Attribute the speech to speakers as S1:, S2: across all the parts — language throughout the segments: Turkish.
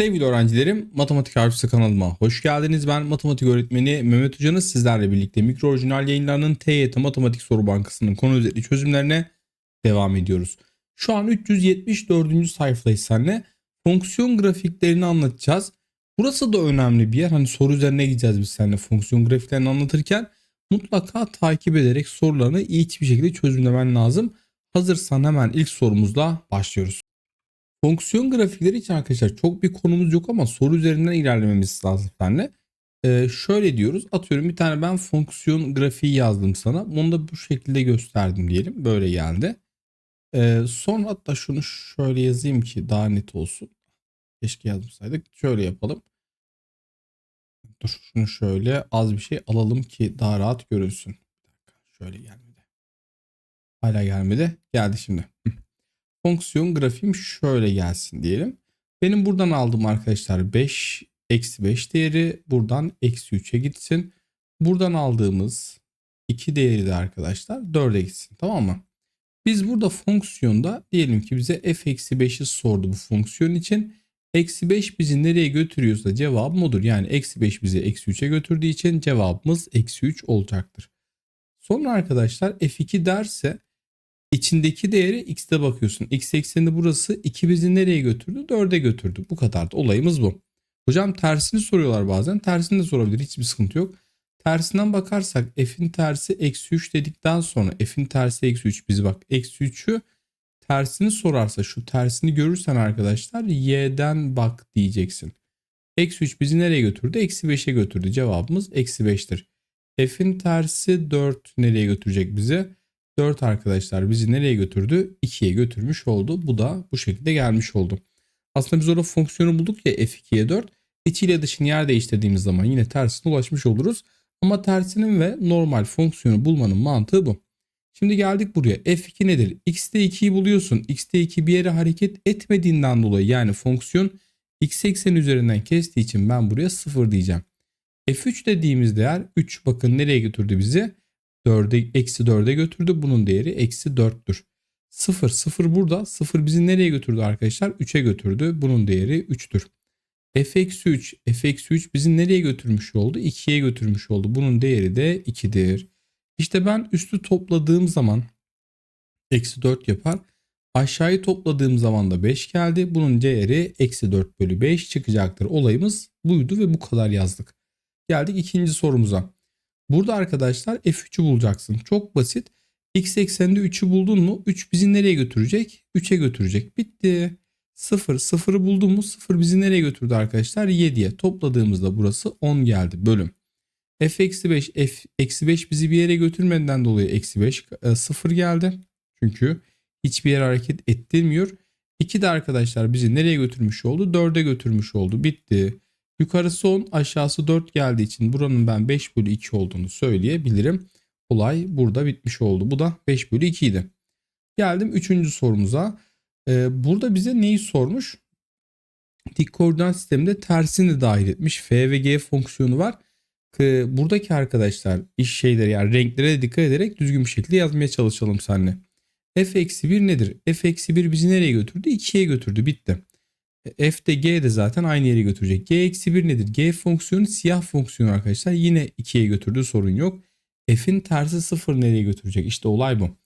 S1: Sevgili öğrencilerim, Matematik Harfisi kanalıma hoş geldiniz. Ben matematik öğretmeni Mehmet Hoca'nız sizlerle birlikte mikro orijinal yayınlarının TYT Matematik Soru Bankası'nın konu özetli çözümlerine devam ediyoruz. Şu an 374. sayfadayız seninle. Fonksiyon grafiklerini anlatacağız. Burası da önemli bir yer. Hani soru üzerine gideceğiz biz seninle fonksiyon grafiklerini anlatırken mutlaka takip ederek sorularını iyi bir şekilde çözümlemen lazım. Hazırsan hemen ilk sorumuzla başlıyoruz. Fonksiyon grafikleri için arkadaşlar çok bir konumuz yok ama soru üzerinden ilerlememiz lazım seninle. Ee, şöyle diyoruz atıyorum bir tane ben fonksiyon grafiği yazdım sana. Onu da bu şekilde gösterdim diyelim. Böyle geldi. Ee, sonra hatta şunu şöyle yazayım ki daha net olsun. Keşke yazmasaydık. Şöyle yapalım. Dur şunu şöyle az bir şey alalım ki daha rahat görünsün. Şöyle gelmedi. Hala gelmedi. Geldi şimdi. Fonksiyon grafiğim şöyle gelsin diyelim. Benim buradan aldığım arkadaşlar 5 eksi 5 değeri buradan eksi 3'e gitsin. Buradan aldığımız 2 değeri de arkadaşlar 4'e gitsin tamam mı? Biz burada fonksiyonda diyelim ki bize f eksi 5'i sordu bu fonksiyon için. Eksi 5 bizi nereye götürüyorsa cevabım odur. Yani eksi 5 bizi eksi 3'e götürdüğü için cevabımız eksi 3 olacaktır. Sonra arkadaşlar f2 derse içindeki değeri x'te bakıyorsun. x ekseninde burası 2 bizi nereye götürdü? 4'e götürdü. Bu kadar da olayımız bu. Hocam tersini soruyorlar bazen. Tersini de sorabilir. Hiçbir sıkıntı yok. Tersinden bakarsak f'in tersi eksi 3 dedikten sonra f'in tersi eksi 3 bizi bak eksi 3'ü tersini sorarsa şu tersini görürsen arkadaşlar y'den bak diyeceksin. Eksi 3 bizi nereye götürdü? Eksi 5'e götürdü. Cevabımız eksi 5'tir. F'in tersi 4 nereye götürecek bizi? 4 arkadaşlar bizi nereye götürdü? 2'ye götürmüş oldu. Bu da bu şekilde gelmiş oldu. Aslında biz orada fonksiyonu bulduk ya f2'ye 4. İçiyle dışını yer değiştirdiğimiz zaman yine tersine ulaşmış oluruz. Ama tersinin ve normal fonksiyonu bulmanın mantığı bu. Şimdi geldik buraya. F2 nedir? X'te 2'yi buluyorsun. X'te 2 bir yere hareket etmediğinden dolayı yani fonksiyon x eksen üzerinden kestiği için ben buraya 0 diyeceğim. F3 dediğimiz değer 3 bakın nereye götürdü bizi? 4'e eksi 4'e götürdü. Bunun değeri eksi 4'tür. 0 0 burada. 0 bizi nereye götürdü arkadaşlar? 3'e götürdü. Bunun değeri 3'tür. f eksi 3 f eksi 3 bizi nereye götürmüş oldu? 2'ye götürmüş oldu. Bunun değeri de 2'dir. İşte ben üstü topladığım zaman eksi 4 yapar. Aşağıyı topladığım zaman da 5 geldi. Bunun değeri eksi 4 bölü 5 çıkacaktır. Olayımız buydu ve bu kadar yazdık. Geldik ikinci sorumuza. Burada arkadaşlar f3'ü bulacaksın. Çok basit. X ekseninde 3'ü buldun mu? 3 bizi nereye götürecek? 3'e götürecek. Bitti. 0. 0'ı buldun mu? 0 bizi nereye götürdü arkadaşlar? 7'ye. Topladığımızda burası 10 geldi. Bölüm. F eksi 5. F eksi 5 bizi bir yere götürmediğinden dolayı eksi 5. 0 geldi. Çünkü hiçbir yere hareket ettirmiyor. 2 de arkadaşlar bizi nereye götürmüş oldu? 4'e götürmüş oldu. Bitti. Yukarısı 10 aşağısı 4 geldiği için buranın ben 5 bölü 2 olduğunu söyleyebilirim. Olay burada bitmiş oldu. Bu da 5 bölü 2 idi. Geldim 3. sorumuza. Ee, burada bize neyi sormuş? Dik koordinat sisteminde tersini dahil etmiş. F ve G fonksiyonu var. Buradaki arkadaşlar iş şeyleri yani renklere dikkat ederek düzgün bir şekilde yazmaya çalışalım seninle. F eksi 1 nedir? F eksi 1 bizi nereye götürdü? 2'ye götürdü. Bitti. F de G de zaten aynı yere götürecek. G eksi 1 nedir? G fonksiyonu siyah fonksiyonu arkadaşlar. Yine 2'ye götürdü sorun yok. F'in tersi 0 nereye götürecek? İşte olay bu.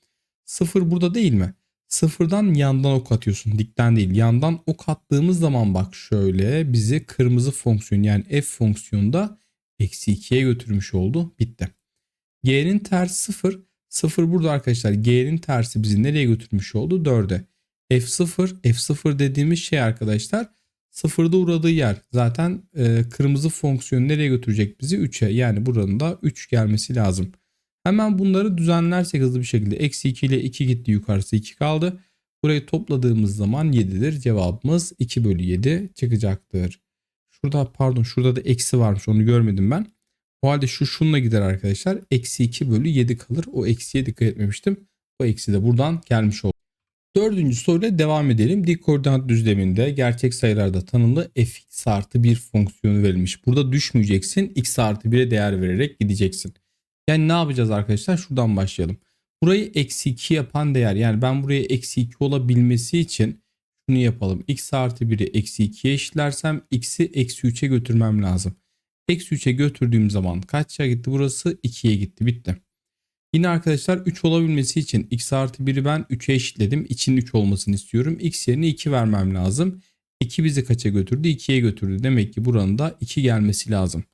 S1: 0 burada değil mi? Sıfırdan yandan ok atıyorsun. Dikten değil. Yandan ok attığımız zaman bak şöyle bizi kırmızı fonksiyon yani f fonksiyonunda eksi 2'ye götürmüş oldu. Bitti. G'nin tersi 0. 0 burada arkadaşlar. G'nin tersi bizi nereye götürmüş oldu? 4'e. F0, F0 dediğimiz şey arkadaşlar sıfırda uğradığı yer. Zaten e, kırmızı fonksiyon nereye götürecek bizi? 3'e. Yani buranın da 3 gelmesi lazım. Hemen bunları düzenlersek hızlı bir şekilde. Eksi 2 ile 2 gitti yukarısı 2 kaldı. Burayı topladığımız zaman 7'dir. Cevabımız 2 bölü 7 çıkacaktır. Şurada pardon şurada da eksi varmış onu görmedim ben. O halde şu şununla gider arkadaşlar. Eksi 2 bölü 7 kalır. O eksiye dikkat etmemiştim. O eksi de buradan gelmiş oldu. Dördüncü soruyla devam edelim. Dik koordinat düzleminde gerçek sayılarda tanımlı fx artı 1 fonksiyonu verilmiş. Burada düşmeyeceksin. x artı 1'e değer vererek gideceksin. Yani ne yapacağız arkadaşlar? Şuradan başlayalım. Burayı eksi 2 yapan değer yani ben buraya eksi 2 olabilmesi için şunu yapalım. x artı 1'i eksi 2'ye eşitlersem x'i eksi 3'e götürmem lazım. Eksi 3'e götürdüğüm zaman kaçya gitti burası? 2'ye gitti. Bitti. Yine arkadaşlar 3 olabilmesi için x artı 1'i ben 3'e eşitledim. İçinin 3 olmasını istiyorum. x yerine 2 vermem lazım. 2 bizi kaça götürdü? 2'ye götürdü. Demek ki buranın da 2 gelmesi lazım.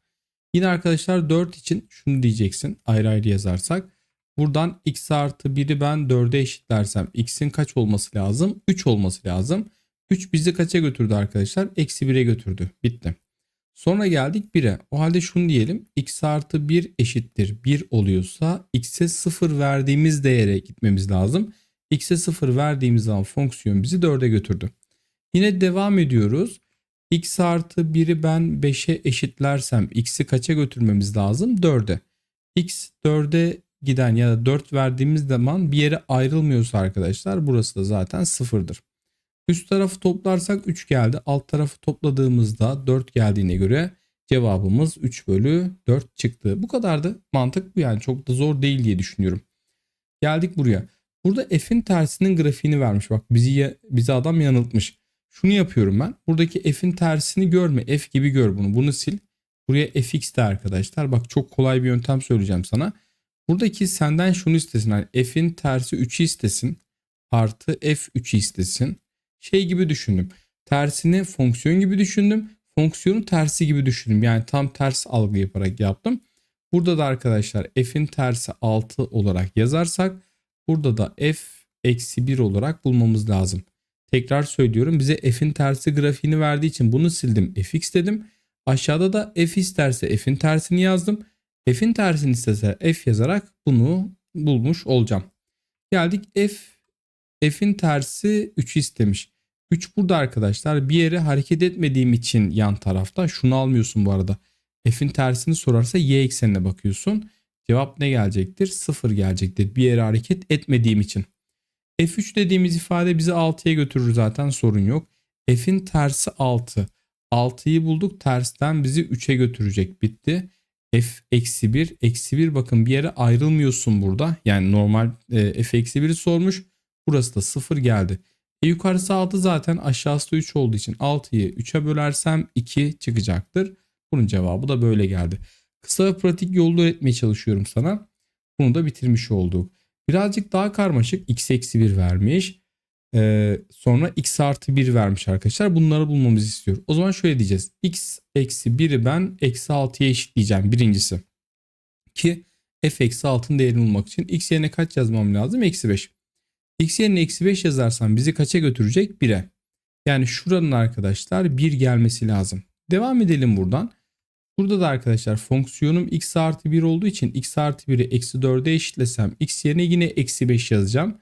S1: Yine arkadaşlar 4 için şunu diyeceksin. Ayrı ayrı yazarsak. Buradan x artı 1'i ben 4'e eşitlersem x'in kaç olması lazım? 3 olması lazım. 3 bizi kaça götürdü arkadaşlar? Eksi 1'e götürdü. Bitti. Sonra geldik 1'e. O halde şunu diyelim. x artı 1 eşittir 1 oluyorsa x'e 0 verdiğimiz değere gitmemiz lazım. x'e 0 verdiğimiz zaman fonksiyon bizi 4'e götürdü. Yine devam ediyoruz. x artı 1'i ben 5'e eşitlersem x'i kaça götürmemiz lazım? 4'e. x 4'e giden ya da 4 verdiğimiz zaman bir yere ayrılmıyorsa arkadaşlar burası da zaten sıfırdır. Üst tarafı toplarsak 3 geldi. Alt tarafı topladığımızda 4 geldiğine göre cevabımız 3 bölü 4 çıktı. Bu kadardı. Mantık bu yani çok da zor değil diye düşünüyorum. Geldik buraya. Burada f'in tersinin grafiğini vermiş. Bak bizi bizi adam yanıltmış. Şunu yapıyorum ben. Buradaki f'in tersini görme. F gibi gör bunu. Bunu sil. Buraya fx de arkadaşlar. Bak çok kolay bir yöntem söyleyeceğim sana. Buradaki senden şunu istesin. Yani f'in tersi 3'ü istesin. Artı f3'ü istesin. Şey gibi düşündüm. Tersini fonksiyon gibi düşündüm. Fonksiyonu tersi gibi düşündüm. Yani tam ters algı yaparak yaptım. Burada da arkadaşlar f'in tersi 6 olarak yazarsak burada da f eksi 1 olarak bulmamız lazım. Tekrar söylüyorum bize f'in tersi grafiğini verdiği için bunu sildim fx dedim. Aşağıda da f isterse f'in tersini yazdım. F'in tersini istese f yazarak bunu bulmuş olacağım. Geldik f f'in tersi 3 istemiş. 3 burada arkadaşlar bir yere hareket etmediğim için yan tarafta şunu almıyorsun bu arada. F'in tersini sorarsa y eksenine bakıyorsun. Cevap ne gelecektir? 0 gelecektir. Bir yere hareket etmediğim için. F3 dediğimiz ifade bizi 6'ya götürür zaten sorun yok. F'in tersi 6. 6'yı bulduk tersten bizi 3'e götürecek bitti. F eksi 1 eksi 1 bakın bir yere ayrılmıyorsun burada. Yani normal e, F eksi 1'i sormuş. Burası da 0 geldi. E, yukarısı 6 zaten aşağısı da 3 olduğu için 6'yı 3'e bölersem 2 çıkacaktır. Bunun cevabı da böyle geldi. Kısa ve pratik yolda öğretmeye çalışıyorum sana. Bunu da bitirmiş olduk. Birazcık daha karmaşık x eksi 1 vermiş. Ee, sonra x artı 1 vermiş arkadaşlar. Bunları bulmamızı istiyor. O zaman şöyle diyeceğiz. x eksi 1'i ben eksi 6'ya eşitleyeceğim birincisi. Ki f eksi 6'ın değerini bulmak için x yerine kaç yazmam lazım? Eksi 5. x yerine eksi 5 yazarsam bizi kaça götürecek? 1'e. Yani şuranın arkadaşlar 1 gelmesi lazım. Devam edelim buradan. Burada da arkadaşlar fonksiyonum x artı 1 olduğu için x artı 1'i eksi 4'e eşitlesem x yerine yine eksi 5 yazacağım.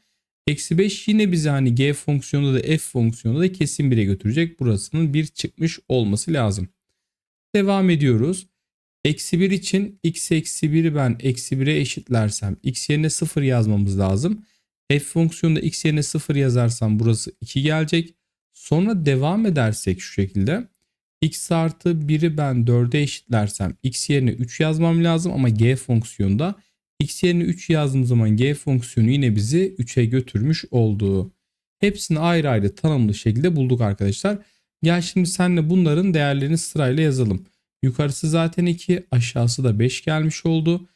S1: Eksi 5 yine bizi hani g fonksiyonu da f fonksiyonu da kesin 1'e götürecek. Burasının 1 çıkmış olması lazım. Devam ediyoruz. Eksi 1 için x eksi 1'i ben eksi 1'e eşitlersem x yerine 0 yazmamız lazım. F fonksiyonunda x yerine 0 yazarsam burası 2 gelecek. Sonra devam edersek şu şekilde x artı 1'i ben 4'e eşitlersem x yerine 3 yazmam lazım ama g fonksiyonunda x yerine 3 yazdığım zaman g fonksiyonu yine bizi 3'e götürmüş oldu. Hepsini ayrı ayrı tanımlı şekilde bulduk arkadaşlar. Gel şimdi senle bunların değerlerini sırayla yazalım. Yukarısı zaten 2 aşağısı da 5 gelmiş oldu.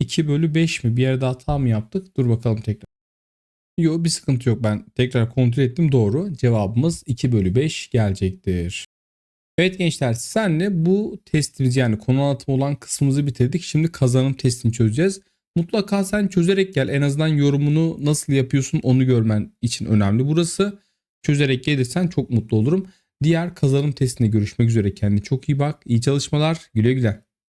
S1: 2 bölü 5 mi bir yerde hata mı yaptık? Dur bakalım tekrar. Yok bir sıkıntı yok ben tekrar kontrol ettim doğru. Cevabımız 2 bölü 5 gelecektir. Evet gençler senle bu testimiz yani konu anlatımı olan kısmımızı bitirdik. Şimdi kazanım testini çözeceğiz. Mutlaka sen çözerek gel. En azından yorumunu nasıl yapıyorsun onu görmen için önemli burası. Çözerek gelirsen çok mutlu olurum. Diğer kazanım testine görüşmek üzere. Kendine çok iyi bak. İyi çalışmalar. Güle güle.